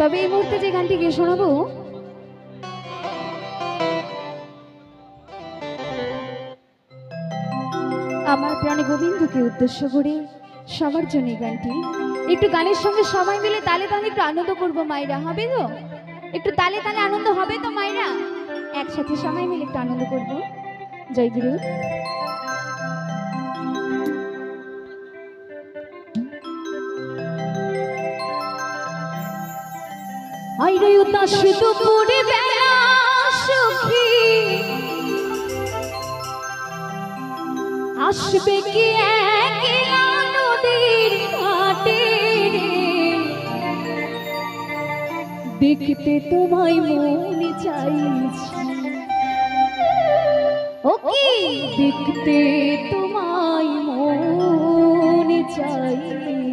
তবে এই মুহূর্তে যে গানটি গিয়ে শোনাবো, আমার প্রাণে গোবিন্দকে উদ্দেশ্য করে সবার জন্য এই গানটি। একটু গানের সঙ্গে সবাই মিলে তালে তালে একটু আনন্দ করব মায়েরা, হবে তো? একটু তালে তালে আনন্দ হবে তো মায়েরা? একসাথে সবাই মিলে একটু আনন্দ করব। জয় গুরু। আসবে কি নদীর দেখতে তোমায় মনে চাইছি। ও কি? দেখতে তোমায় মনে চাইছি।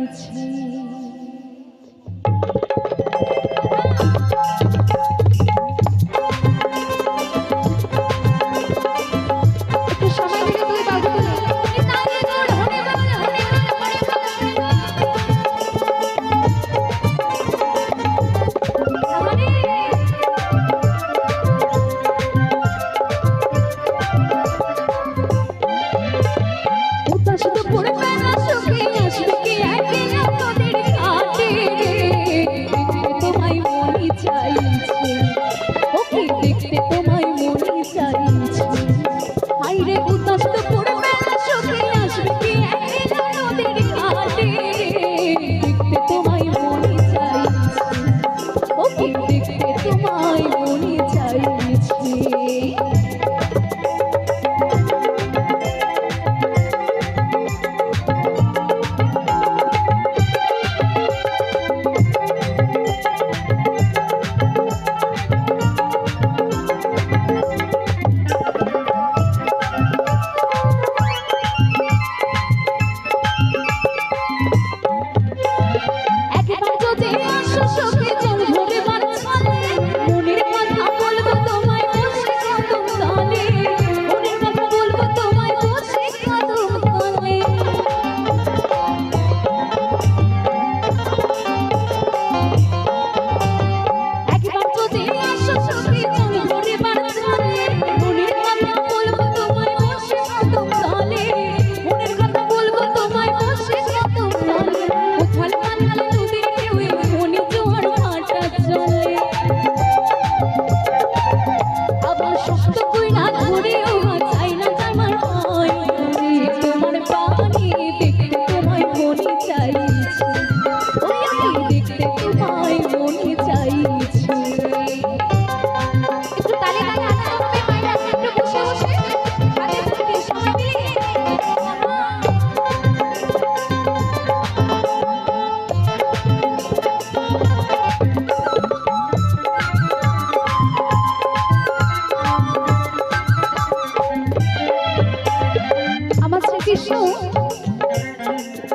তোমায় মনে চাইছে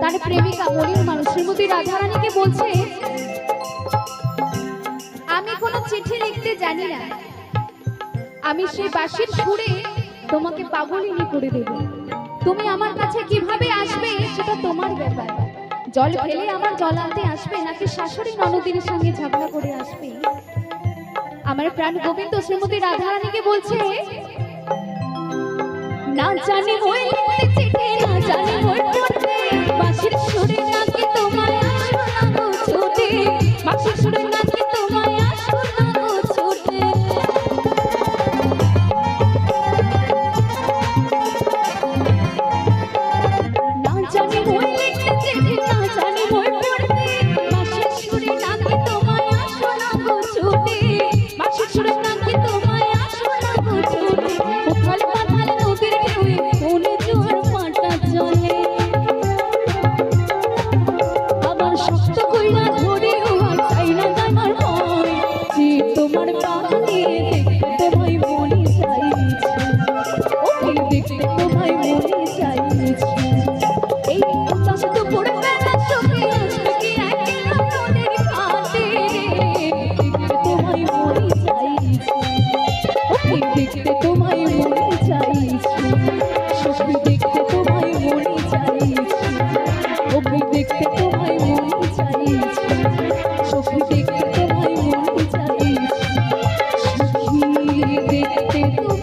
তার প্রেমিকা, মলিন মানুষ। শ্রীমতী রাধারানীকে বলছে, আমি কোনো চিঠি লিখতে জানি না। আমি সেই বাঁশির সুরে তোমাকে পাগলিনী করে দেব। তুমি আমার কাছে কীভাবে আসবে সেটা তোমার ব্যাপার। জল ফেলে আমার জল আনতে আসবে, নাকি শাশুড়ি ননদিনীর সঙ্গে ঝগড়া করে আসবে? আমার প্রাণ গোবিন্দ শ্রীমতী রাধারানীকে বলছে, না জানি চিঠি, না জানি মই तेरे